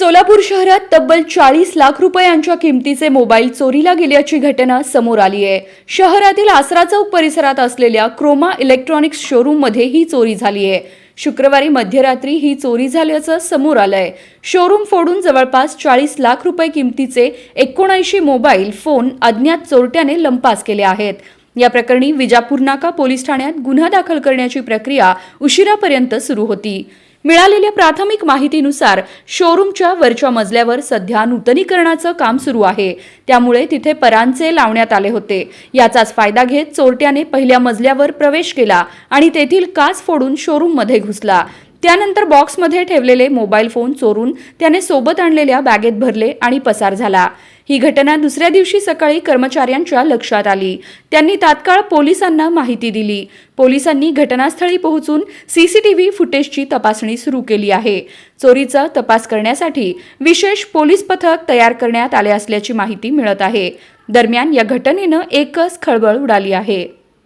सोलापूर शहरात तब्बल चाळीस लाख रुपयांच्या किमतीचे मोबाईल चोरीला गेल्याची घटना समोर आली आहे. शहरातील आसरा चौक परिसरात असलेल्या क्रोमा इलेक्ट्रॉनिक्स शोरूममध्ये ही चोरी झाली आहे. शुक्रवारी मध्यरात्री ही चोरी झाल्याचं समोर आलंय. शोरूम फोडून जवळपास चाळीस लाख रुपये किमतीचे एकोणऐंशी मोबाईल फोन अज्ञात चोरट्याने लंपास केले आहेत. या प्रकरणी विजापूर नाका पोलीस ठाण्यात गुन्हा दाखल करण्याची प्रक्रिया उशिरापर्यंत सुरू होती. मिळालेल्या प्राथमिक माहितीनुसार शोरूमच्या वरच्या मजल्यावर सध्या नूतनीकरणाचं काम सुरू आहे. त्यामुळे तिथे परांचे लावण्यात आले होते. याचाच फायदा घेत चोरट्याने पहिल्या मजल्यावर प्रवेश केला आणि तेथील काच फोडून शोरूममध्ये घुसला. त्यानंतर बॉक्समध्ये ठेवलेले मोबाईल फोन चोरून त्याने सोबत आणलेल्या बॅगेत भरले आणि पसार झाला. ही घटना दुसऱ्या दिवशी सकाळी कर्मचाऱ्यांच्या लक्षात आली. त्यांनी तात्काळ पोलिसांना माहिती दिली. पोलिसांनी घटनास्थळी पोहोचून सीसीटीव्ही फुटेजची तपासणी सुरू केली आहे. चोरीचा तपास करण्यासाठी विशेष पोलीस पथक तयार करण्यात आले असल्याची माहिती मिळत आहे. दरम्यान या घटनेनं एकच खळबळ उडाली आहे.